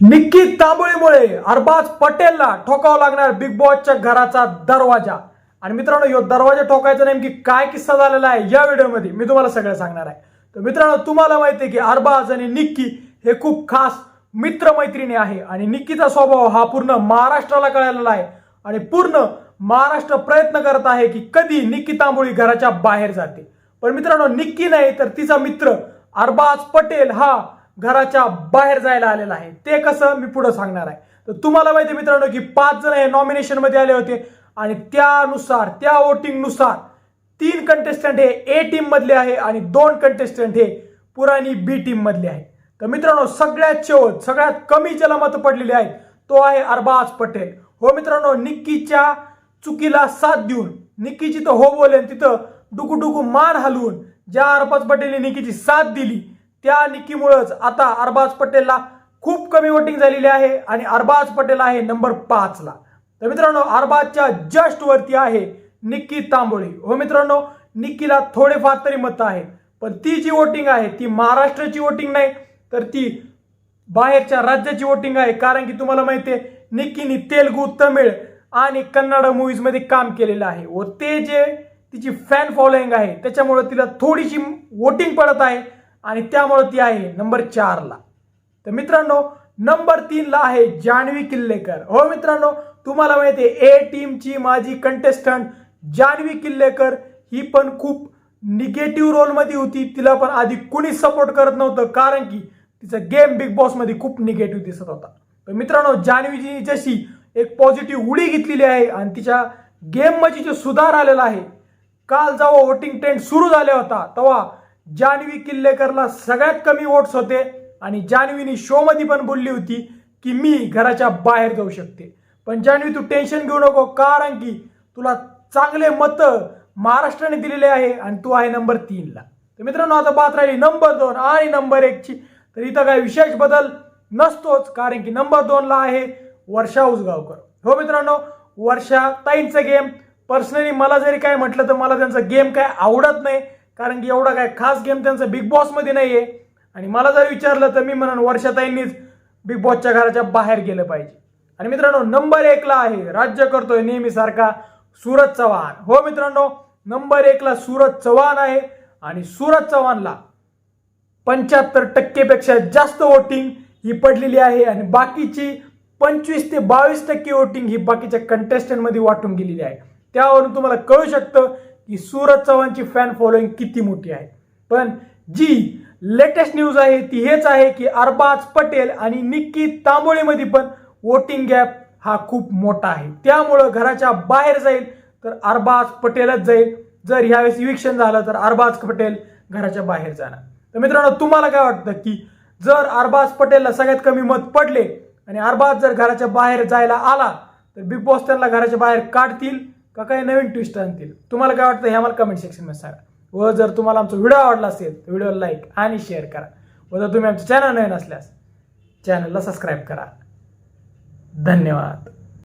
निक्की तांबोळीमुळे अरबाज पटेलला ठोकावं लागणार बिग बॉसच्या घराचा दरवाजा. आणि मित्रांनो यो दरवाजा ठोकायचा नेमकी काय किस्सा झालेला आहे या व्हिडिओमध्ये मी तुम्हाला सगळं सांगणार आहे. तर मित्रांनो तुम्हाला माहिती आहे की अरबाज आणि निक्की हे खूप खास मित्रमैत्रिणी आहे. आणि निक्कीचा स्वभाव हा पूर्ण महाराष्ट्राला कळलेला आहे. आणि पूर्ण महाराष्ट्र प्रयत्न करत आहे की कधी निक्की तांबोळी घराच्या बाहेर जाते. पण मित्रांनो निक्की नाही तर तिचा मित्र अरबाज पटेल हा घराच्या बाहेर जायला आलेला आहे. ते कसं मी पुढं सांगणार आहे. तर तुम्हाला माहिती आहे मित्रांनो की पाच जण हे नॉमिनेशनमध्ये आले होते आणि त्यानुसार त्या वोटिंगनुसार तीन कंटेस्टंट हे ए टीम मधले आहे आणि दोन कंटेस्टंट हे पुराणी बी टीम मधले आहे. तर मित्रांनो सगळ्यात शेवट सगळ्यात कमी ज्याला मतं पडलेली आहेत तो आहे अरबाज पटेल. हो मित्रांनो निक्कीच्या चुकीला साथ देऊन निक्की जिथं हो बोलेन तिथं डुकू डुकू मान हलवून ज्या अरबाज पटेलने निक्कीची साथ दिली त्या निक्कीमुळंच आता अरबाज पटेलला खूप कमी वोटिंग झालेली आहे आणि अरबाज पटेल आहे नंबर पाचला तर मित्रांनो अरबाजच्या जस्ट वरती आहे निक्की तांबोळी. हो मित्रांनो निक्कीला थोडेफार तरी मतं आहे पण ती जी वोटिंग आहे ती महाराष्ट्राची वोटिंग नाही तर ती बाहेरच्या राज्याची वोटिंग आहे. कारण की तुम्हाला माहिती आहे निक्कीनी तेलगू तमिळ आणि कन्नड मूवीजमध्ये काम केलेलं आहे. व ते जे तिची फॅन फॉलोईंग आहे त्याच्यामुळे तिला थोडीशी वोटिंग पडत आहे. आणि त्यामुळं ती आहे नंबर चारला. तर मित्रांनो नंबर तीनला आहे जान्हवी किल्लेकर. हो मित्रांनो तुम्हाला माहिती आहे ए टीमची माझी कंटेस्टंट जान्हवी किल्लेकर ही पण खूप निगेटिव्ह रोलमध्ये होती. तिला पण आधी कुणीच सपोर्ट करत नव्हतं कारण की तिचा गेम बिग बॉसमध्ये खूप निगेटिव्ह दिसत होता. तर मित्रांनो जान्हवीजी जशी एक पॉझिटिव्ह उडी घेतलेली आहे आणि तिच्या गेममध्ये जो सुधार आलेला आहे. काल जेव्हा वोटिंग ट्रेंड सुरू झाला होता तेव्हा जान्हवी किल्लेकरला सगळ्यात कमी वोट्स होते आणि जान्हवीनी शोमध्ये पण बोलली होती की मी घराच्या बाहेर जाऊ शकते. पण जान्हवी तू टेन्शन घेऊ नको कारण की तुला चांगले मतं महाराष्ट्राने दिलेले आहे आणि तू आहे नंबर तीनला तर मित्रांनो आता बात राहिली नंबर दोन आणि नंबर एकची तर इथं काही विशेष बदल नसतोच कारण की नंबर दोनला आहे वर्षा उसगावकर. हो मित्रांनो वर्षा ताईंचं गेम पर्सनली मला जरी काय म्हटलं तर मला त्यांचा गेम काय आवडत नाही. कारण की एवढा काय खास गेम त्यांचा बिग बॉसमध्ये नाही आहे आणि मला जर विचारलं तर मी म्हणून वर्षाताईंनीच बिग बॉसच्या घराच्या बाहेर गेलं पाहिजे. आणि मित्रांनो नंबर एकला आहे. राज्य करतोय नेहमीसारखा सूरज चव्हाण. हो मित्रांनो नंबर एकला सूरज चव्हाण आहे. आणि सूरज चव्हाणला पंच्याहत्तर टक्केपेक्षा जास्त वोटिंग ही पडलेली आहे. आणि बाकीची पंचवीस ते बावीस टक्के वोटिंग ही बाकीच्या कंटेस्टंटमध्ये वाटून गेलेली आहे. त्यावरून तुम्हाला कळू शकतं की सूरज चव्हाणची फॅन फॉलोईंग किती मोठी आहे. पण जी लेटेस्ट न्यूज आहे ती हेच आहे की अरबाज पटेल आणि निक्की तांबोळीमध्ये पण वोटिंग गॅप हा खूप मोठा आहे. त्यामुळं घराच्या बाहेर जाईल तर अरबाज पटेलच जाईल. जर ह्यावेळेस इविक्शन झालं तर अरबाज पटेल घराच्या बाहेर जाणार. तर मित्रांनो तुम्हाला काय वाटतं की जर अरबाज पटेलला सगळ्यात कमी मत पडले आणि अरबाज जर घराच्या बाहेर जायला आला तर बिग बॉस त्यांना घराच्या बाहेर काढतील? का काही नवीन ट्विस्ट आणतील? तुम्हाला काय वाटतं हे आम्हाला कमेंट सेक्शनमध्ये सांगा. व जर तुम्हाला आमचा व्हिडिओ आवडला असेल तर व्हिडिओ लाईक आणि शेअर करा. व जर तुम्ही आमचं चॅनल नवीन असल्यास चॅनलला सबस्क्राईब करा. धन्यवाद.